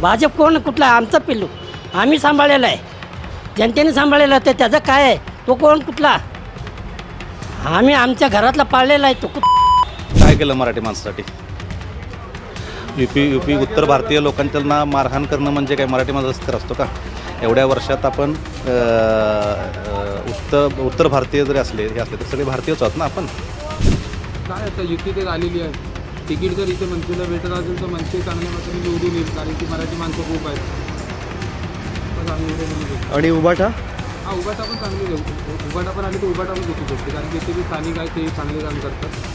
भाजप कोण कुठला? आमचा पिल्लू. आम्ही सांभाळलेला आहे. जनतेने सांभाळलेला आहे, तर त्याचं काय आहे? तो कोण कुठला? आम्ही आमच्या घरातला पाळलेला आहे. तो कुठ काय केलं मराठी माणसासाठी? युपी युपी उत्तर भारतीय लोकांना मारहाण करणं म्हणजे काय? मराठी माणसाचा तर असतो का? एवढ्या वर्षात आपण उत्तर उत्तर भारतीय जरी असले हे असले तर सगळे भारतीयच आहोत ना आपण? काय आता युती तर आलेली आहे. तिकीट जर इथे मनसेला भेटत असेल तर मनसे चांगल्या मताने निवडून येईल कारण की मराठी माणसं खूप आहेत. आम्ही. आणि उबाठा हा उभाटा पण चांगली घेऊ शकतो उभाटा पण आली तर उभाटा पण घेऊ शकते कारण की इथे जे स्थानिक आहे ते चांगले काम करतात.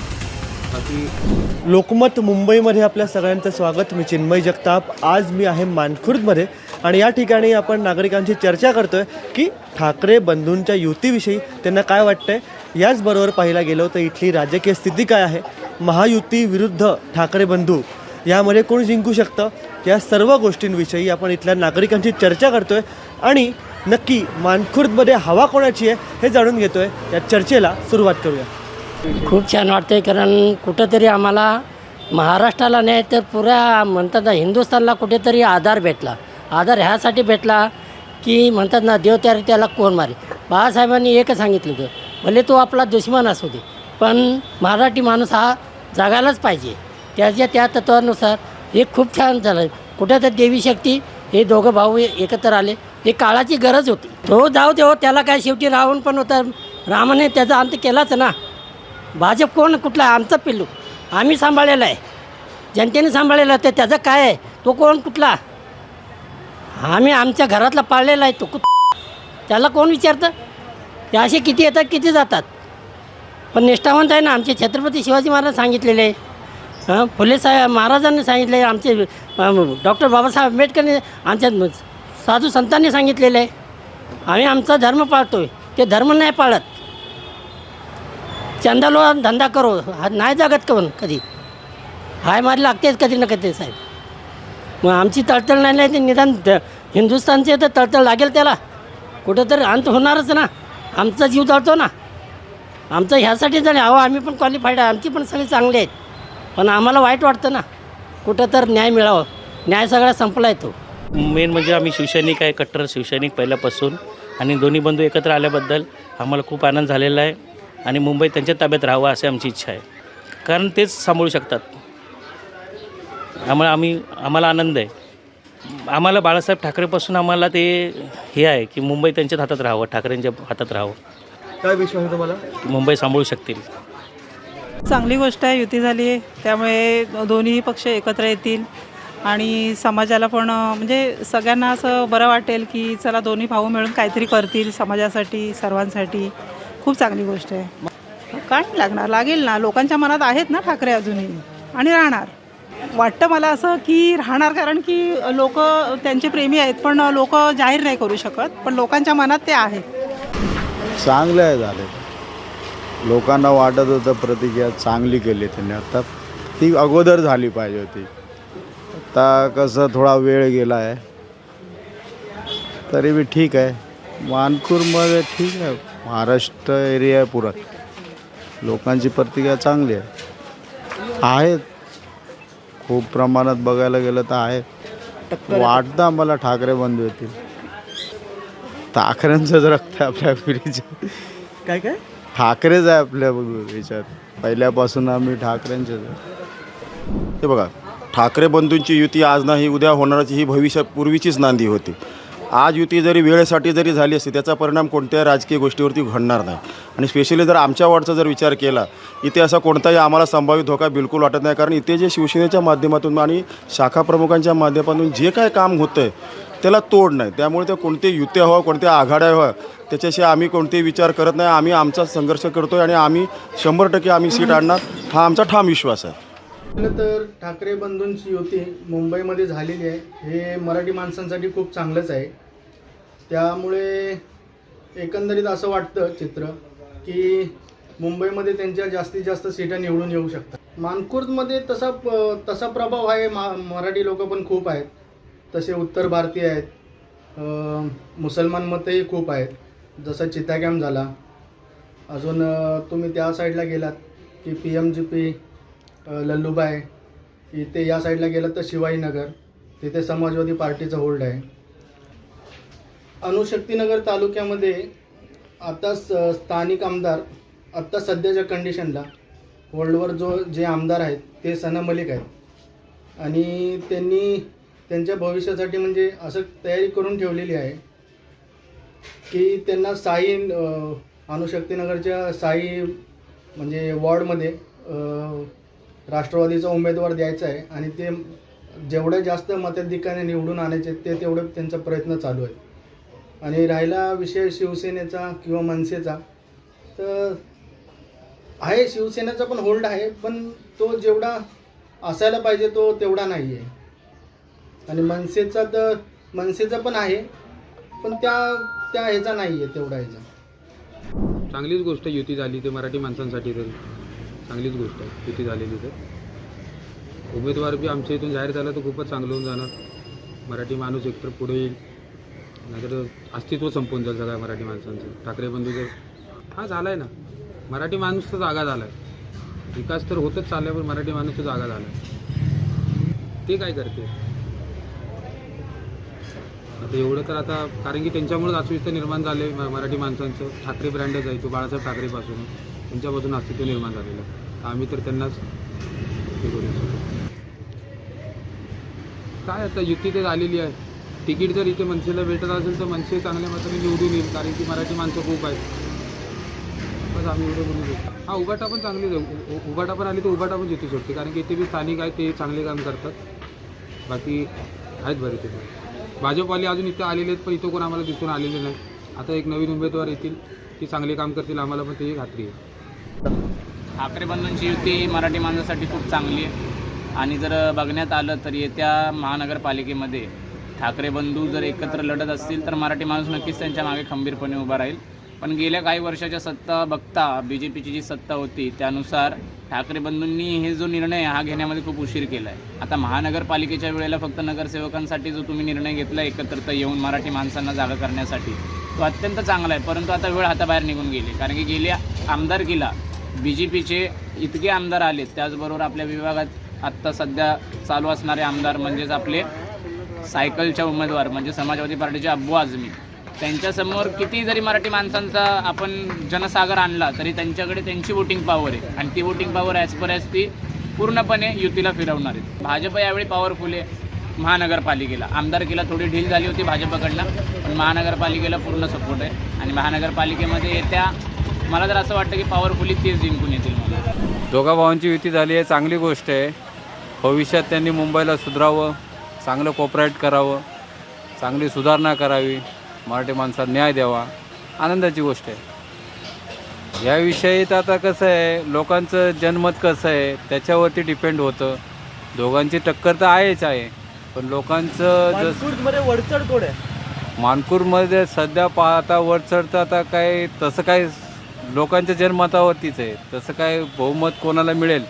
लोकमत मुंबईमध्ये आपल्या सगळ्यांचं स्वागत. मी चिन्मय जगताप. आज मी आहे मानखुर्दमध्ये आणि या ठिकाणी आपण नागरिकांची चर्चा करतोय की ठाकरे बंधूंच्या युतीविषयी त्यांना काय वाटतंय? याचबरोबर पाहायला गेलो तर इथली राजकीय स्थिती काय आहे? महायुती विरुद्ध ठाकरे बंधू. यामध्ये कोण जिंकू शकतं? या सर्व गोष्टींविषयी आपण इथल्या नागरिकांची चर्चा करतोय. आणि नक्की मानखुर्दमध्ये हवा कोणाची आहे हे जाणून घेतोय. या चर्चेला सुरुवात करूया. खूप छान वाटतंय कारण कुठंतरी आम्हाला महाराष्ट्राला नाही तर पुऱ्या म्हणतात ना हिंदुस्थानला कुठेतरी आधार भेटला. आधार ह्यासाठी भेटला की म्हणतात ना देव त्या त्याला कोण मारे बाळासाहेबांनी एकच सांगितलं होतं भले तो आपला दुश्मन असू दे पण मराठी माणूस हा जगायलाच पाहिजे. त्याच्या त्या तत्वानुसार हे खूप छान झालं. कुठं तर देवी शक्ती हे दोघं भाऊ एकत्र आले. हे काळाची गरज होती. तो जाऊ देव हो, त्याला काय शेवटी रावण पण होता. रामाने त्याचा अंत केलाच ना. भाजप कोण? कुठला? आमचा पिल्लू. आम्ही सांभाळलेला आहे. जनतेने सांभाळलेला तर त्याचं काय आहे? तो कोण? कुठला? आम्ही आमच्या घरातला पाळलेला आहे तो कुठ त्याला कोण विचारतं? ते असे किती येतात किती जातात? पण निष्ठावंत आहे ना आमचे छत्रपती शिवाजी महाराज सांगितलेले. आहे हां फुले साहेब महाराजांनी सांगितले आमचे डॉक्टर बाबासाहेब आंबेडकरने आमच्या साधू संतांनी सांगितलेलं. आहे आम्ही आमचा धर्म पाळतो आहे ते धर्म नाही पाळत. चंदालो धंदा करो हा नाही जागत कोण कधी? हाय मारी लागतेच कधी ना कधी साहेब. मग आमची तळतळ नाही नाही ते निदान द- हिंदुस्थानचे तर तळतळ लागेल त्याला. कुठं तर अंत होणारच ना. आमचा जीव जळतो ना. आमचं ह्यासाठी झालं अहो आम्ही पण क्वालिफाईड आहे. आमची पण सगळी चांगली आहेत. पण आम्हाला वाईट वाटतं ना. कुठं तर न्याय मिळावं. न्याय सगळा संपला आहे तो. मेन म्हणजे आम्ही शिवसैनिक आहे कट्टर शिवसैनिक पहिल्यापासून. आणि दोन्ही बंधू एकत्र आल्याबद्दल आम्हाला खूप आनंद झालेला आहे. आणि मुंबई त्यांच्या ताब्यात राहावं अशी आमची इच्छा आहे. कारण तेच सांभाळू शकतात. आम्हाला आम्ही आम्हाला आनंद आहे. आम्हाला बाळासाहेब ठाकरेपासून आम्हाला ते हे आहे की मुंबई त्यांच्याच हातात राहावं ठाकरेंच्या हातात राहावं. काय विश्वास आहे तुम्हाला? मुंबई सांभाळू शकतील. चांगली गोष्ट आहे युती झाली आहे. त्यामुळे दोन्ही पक्ष एकत्र येतील. आणि समाजाला पण म्हणजे सगळ्यांना असं बरं वाटेल की चला दोन्ही भाऊ मिळून काहीतरी करतील समाजासाठी सर्वांसाठी. खूप चांगली गोष्ट आहे. काय नाही लागणार? लागेल ना. लोकांच्या मनात आहेत ना ठाकरे अजूनही. आणि राहणार. वाटतं मला असं की राहणार कारण की लोक त्यांचे प्रेमी आहेत पण लोक जाहीर नाही करू शकत. पण लोकांच्या मनात ते आहेत. चांगलं आहे झाले. लोकांना वाटत होतं प्रतिक्रिया चांगली केली त्यांनी. आता ती अगोदर झाली पाहिजे होती. आता कसं थोडा वेळ गेला आहे तरी बी ठीक आहे. मानपूरमध्ये ठीक आहे. महाराष्ट्र एरिया आहे पुरा लोकांची प्रतिक्रिया चांगली आहे. आहेत. खूप प्रमाणात बघायला गेलं तर आहे. वाटतं आम्हाला ठाकरे बंधू येतील. ठाकरेंचंच रक्त आहे आपल्या पिढीचं काय काय? ठाकरेच आहे आपल्या याच्यात. पहिल्यापासून आम्ही ठाकरेंचेच आहे. हे बघा ठाकरे बंधूंची युती आज नाही उद्या होणारची ही भविष्य पूर्वीचीच नांदी होती. आज युती जरी वेळेसाठी जरी झाली असती त्याचा परिणाम कोणत्या राजकीय गोष्टीवरती घडणार नाही. आणि स्पेशली जर आमच्या वॉर्डचा जर विचार केला इथे असा कोणताही आम्हाला संभाव्य धोका बिलकुल वाटत नाही कारण इथे जे शिवसेनेच्या माध्यमातून आणि शाखा प्रमुखांच्या माध्यमातून जे काय काम होतं आहे त्याला तोड नाही. त्यामुळे त्या कोणत्याही युत्या हवा कोणत्या आघाड्या हवा त्याच्याशी आम्ही कोणतेही विचार करत नाही. आम्ही आमचा संघर्ष करतो आहे आणि आम्ही शंभर टक्के आम्ही सीट आणणार. हा आमचा ठाम विश्वास आहे. तर ठाकरे बंधूंची युती मुंबईमध्ये झालेली आहे. हे मराठी माणसांसाठी खूप चांगलंच आहे. त्यामुळे एकंदरीत असं वाटतं चित्र की मुंबईमध्ये त्यांच्या जास्तीत जास्त सीटा निवडून येऊ शकतात. मानकुर्दमध्ये तसा प- तसा प्रभाव आहे. मा मराठी लोक पण खूप आहेत. तसे उत्तर भारतीय आहेत. मुसलमान मतही खूप आहेत. जसं चिता झाला. अजून तुम्ही त्या साईडला गेलात की P M G P Lallubhai इथे या साईडला गेलात तर शिवाजीनगर. तिथे समाजवादी पार्टीचा होल्ड आहे. अणुशक्तीनगर तालुक्यामध्ये आता स स्थानिक आमदार आत्ता सध्याच्या कंडिशनला होल्डवर जो जे आमदार आहेत ते सना मलिक आहेत. आणि त्यांनी त्यांच्या भविष्यासाठी म्हणजे असं तयारी करून ठेवलेली आहे की त्यांना साई अनुशक्तीनगरच्या साई म्हणजे वॉर्डमध्ये राष्ट्रवादीचा उमेदवार द्यायचा आहे आणि ते जेवढे जास्त मताधिकाने निवडून आणायचे ते तेवढं त्यांचा प्रयत्न चालू आहे आणि राहिला विषय शिवसेनेचा किंवा मनसेचा तर आहे शिवसेनेचा पण होल्ड आहे पण तो जेवढा असायला पाहिजे तो तेवढा नाही आहे आणि मनसेचा तर मनसेचा पण आहे पण त्या त्या ह्याचा नाही आहे तेवढा ह्याचा. चांगलीच गोष्ट युती झाली ते मराठी माणसांसाठी तरी. चांगलीच गोष्ट आहे युती झालेली तर. उमेदवार बी आमच्या इथून जाहीर झाला तर खूपच चांगलं होऊन जाणार. मराठी माणूस एकतर पुढे येईल नाहीतर अस्तित्व संपून जाईल सगळ्या मराठी माणसांचं. ठाकरे बंधूचं हा झाला आहे ना. मराठी माणूस तर जागा झाला आहे विकास तर होतच चालला पण मराठी माणूस तर जागा झाला आहे ते काय करते? आता एवढं तर आता कारण की त्यांच्यामुळेच अस्तित्व निर्माण झाले मराठी माणसांचं. ठाकरे ब्रँडच आहे तो बाळासाहेब ठाकरेपासून. त्यांच्यापासून अस्तित्व निर्माण झालेलं आहे. तर आम्ही तर त्यांनाच हे करू काय आता युती तर आलेली आहे. तिकीट जर इथे मनसेला भेटत असेल तर मनसे चांगल्या मताने निवडून येईल कारण की मराठी माणसं खूप आहेत. बस आम्ही एवढं बोलू शकतो. हा उबाटा पण चांगली आहे. उ- पण आली तर उबाटा पण जितू शकते कारण की इथे बी स्थानिक आहेत ते चांगले काम करतात. बाकी आहेत बरे ते भाजपवाले अजून इथं आलेले आहेत पण इथं कोण आम्हाला दिसून आलेले नाही. आता एक नवीन उमेदवार येतील ती चांगले काम करतील आम्हाला पण त्याची खात्री आहे. ठाकरे बंधूंची युती मराठी माणसासाठी खूप चांगली आहे. आणि जर बघण्यात आलं तर येत्या महानगरपालिकेमध्ये ठाकरे बंधू जर एकत्र लढत असतील तर मराठी माणूस नक्कीच त्यांच्या मागे खंबीरपणे उभा राहील. पण गेल्या काही वर्षाच्या सत्ता बघता बी जे पीची जी सत्ता होती त्यानुसार ठाकरे बंधूंनी हे जो निर्णय हा घेण्यामध्ये खूप उशीर केला आहे आता महानगरपालिकेच्या वेळेला फक्त नगरसेवकांसाठी जो तुम्ही निर्णय घेतला एकत्रित येऊन मराठी माणसांना जागा करण्यासाठी तो अत्यंत चांगला आहे. परंतु आता वेळ हाताबाहेर निघून गेली. कारण की गेल्या आमदारकीला बी जे पीचे इतके आमदार आलेत त्याचबरोबर आपल्या विभागात आत्ता सध्या चालू असणारे आमदार म्हणजेच आपले सायकलच्या उमेदवार म्हणजे समाजवादी पार्टीचे अब्बू आझमी. त्यांच्यासमोर किती जरी मराठी माणसांचा आपण जनसागर आणला तरी त्यांच्याकडे त्यांची वोटिंग पॉवर आहे. आणि ती voting power as per as ती पूर्णपणे युतीला फिरवणार आहे. भाजप यावेळी पॉवरफुल आहे महानगरपालिकेला. आमदारकीला थोडी ढील झाली होती भाजपकडनं पण महानगरपालिकेला पूर्ण सपोर्ट आहे. आणि महानगरपालिकेमध्ये येत्या मला तर असं वाटतं की पॉवरफुली तेच जिंकून येतील मला दोघा भावांची युती झाली आहे चांगली गोष्ट आहे. भविष्यात त्यांनी मुंबईला सुधारावं चांगलं कोऑपरेट करावं चांगली सुधारणा करावी. मराठी माणसाला न्याय द्यावा आनंदाची गोष्ट आहे. याविषयी तर आता कसं आहे लोकांचं जनमत कसं आहे त्याच्यावरती डिपेंड होतं. दोघांची टक्कर तर आहेच आहे पण लोकांचं जसं वडचड कोण आहे? मानपूरमध्ये सध्या पाहता वर चढतं आता काय तसं काय लोकांच्या जनमतावरतीच आहे. तसं काय बहुमत कोणाला मिळेल?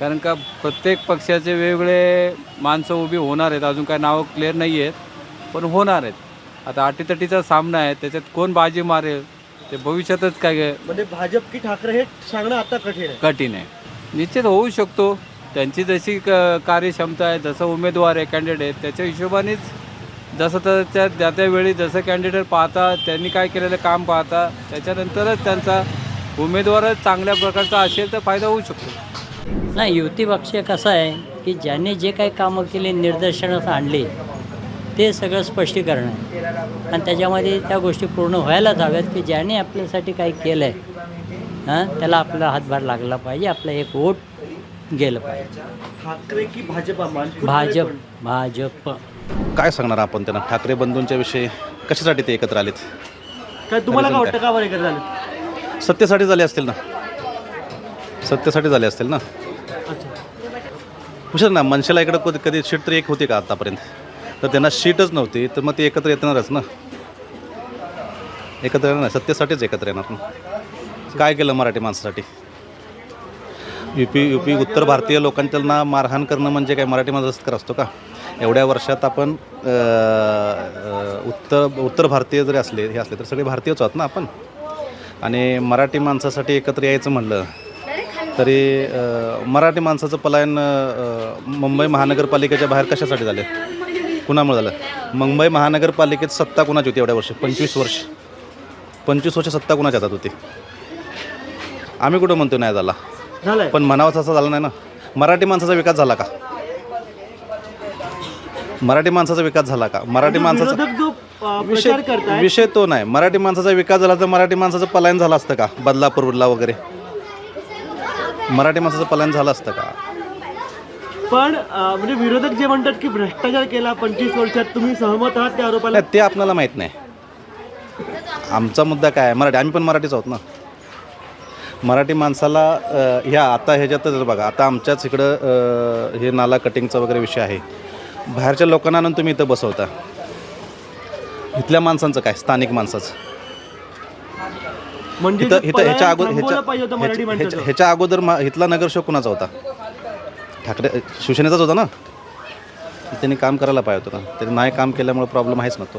कारण का प्रत्येक पक्षाचे वेगवेगळे माणसं उभी होणार आहेत. अजून काय नावं क्लिअर नाही आहेत पण होणार आहेत. आता अटीतटीचा सामना आहे त्याच्यात कोण बाजी मारेल ते भविष्यातच काय म्हणजे भाजप की ठाकरे हे सांगणं आता कठीण आहे. कठीण आहे. निश्चित होऊ शकतो. त्यांची जशी क कार्यक्षमता आहे जसं उमेदवार आहे कॅन्डिडेट त्याच्या हिशोबानेच जसं त्याच्या त्या त्यावेळी जसं कॅन्डिडेट पाहता त्यांनी काय केलेलं काम पाहता त्याच्यानंतरच त्यांचा उमेदवारच चांगल्या प्रकारचा असेल तर फायदा होऊ शकतो. नाही युती पक्ष कसं आहे की ज्यांनी जे काही कामं केले निदर्शनास आणले ते सगळं स्पष्टीकरण आहे. आणि त्याच्यामध्ये त्या गोष्टी पूर्ण व्हायलाच हव्यात की ज्याने आपल्यासाठी काही केलं आहे हां त्याला आपला हातभार लागला पाहिजे आपलं एक वोट गेलं पाहिजे. ठाकरे की भाजपा भाजप भाजप. काय सांगणार आपण त्यांना? ठाकरे बंधूंच्या विषयी कशासाठी ते एकत्र आलेत? काय तुम्हाला काय वाटतं का बरं एकत्र झालं सत्तेसाठी झाले असतील ना? सत्तेसाठी झाले असतील ना? अच्छा. हुशार ना मनशेला इकडं कधी कधी शीट तरी एक होती का आतापर्यंत? तर त्यांना शीटच नव्हती. तर मग ते एकत्र येणारच ना. एकत्र येणार नाही. सत्तेसाठीच एकत्र येणार ना. काय केलं मराठी माणसासाठी? युपी युपी उत्तर भारतीय लोकांना मारहाण करणं म्हणजे काय? मराठी माणसाच असतो का? एवढ्या वर्षात आपण उत्तर उत्तर भारतीय जरी असले हे असले तर सगळे भारतीयच आहोत ना आपण. आणि मराठी माणसासाठी एकत्र यायचं म्हणलं तरी मराठी माणसाचं पलायन मुंबई महानगरपालिकेच्या बाहेर कशासाठी झाले? कुणामुळे झालं? मुंबई महानगरपालिकेत सत्ता कुणाची होती एवढ्या वर्ष? पंचवीस वर्ष. पंचवीस वर्ष सत्ता कुणाच्या हातात होती? आम्ही कुठं म्हणतो नाही झाला. पण म्हणावं असं झालं नाही ना. मराठी माणसाचा विकास झाला का? मराठी माणसाचा विकास झाला का? मराठी माणसाचा विषय विषय तो नाही. मराठी माणसाचा विकास झाला तर मराठी माणसाचं पलायन झालं असतं का? बदलापूरला वगैरे. मराठी माणसाचं पलायन झालं असतं का? पण म्हणजे विरोधक जे म्हणतात की भ्रष्टाचार केला पंचवीस वर्षात तुम्ही सहमत आहात त्या आरोपाला? नाही, ते आपल्याला माहीत नाही. आमचा मुद्दा काय आहे? मराठी आम्ही पण मराठीच आहोत ना? मराठी माणसाला अ, ह्या आता ह्याच्यातच बघा आता आमच्याच इकडं अ, हे नाला कटिंगचा वगैरे विषय आहे. बाहेरच्या लोकांना आणून तुम्ही इथं बसवता. इथल्या माणसांचं काय? स्थानिक माणसाचं. म्हणजे इथं जे इथं ह्याच्या पलायन अगोदर थांबवलं ह्याच्या पाहिजे होतं मराठी ह्याच्या- माणसाचं ह्याच्या अगोदर मा- इथला नगरसेवक कुणाचा होता? ठाकरे शिवसेनेचाच होता ना? त्यांनी काम करायला पाहिजे होतं ना. त्यांनी नाही काम केल्यामुळे प्रॉब्लेम आहेच ना तो.